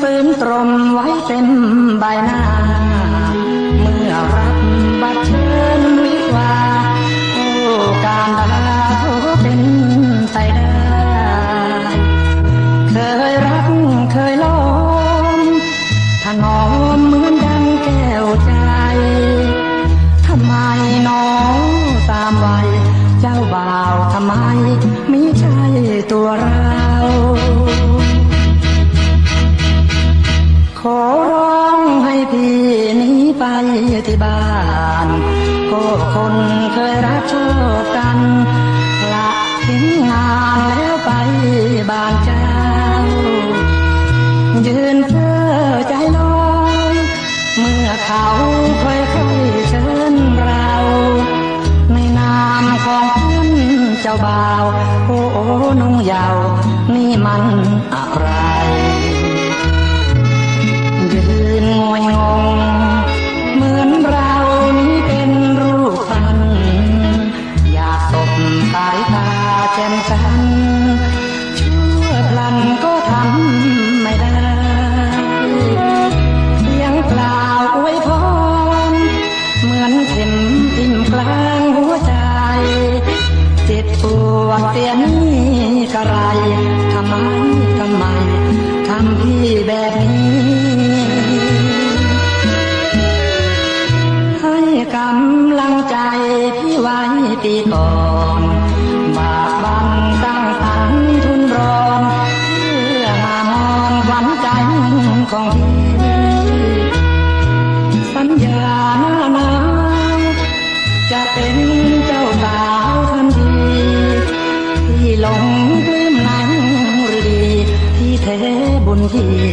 ฝืนตรมไว้เต็มใบหน้า เมื่อรับบัตรเชิญวิวาห์โอ้การดาโทเป็นไปได้เคยรักเคยล้อมถนอมเหมือนดังแก้วใจทำไมน้องตามวัยเจ้าบ่าวทำไมมิใช่ตัวเรา พี่นี้ไปที่บ้านก็คนเคยรักชอบกันละทิ้งงานแล้วไปบ้านเจ้า ยืนเพ้อใจลอยเมื่อเขาค่อยๆเชิญเรา ในนามของเพื่อนเจ้าบ่าว โอ้โอ้นุ่งยาว นี่มันอะไร วดเสียนี้กระไรทำไมทำไมทำพี่แบบนี้ให้กำลังใจพี่ไว้ตีก่อนบาปบังตั้งตันทุนรอนเพื่อมามองหวันใจของพี่สัญญาหน้าหนาวจะเป็น you.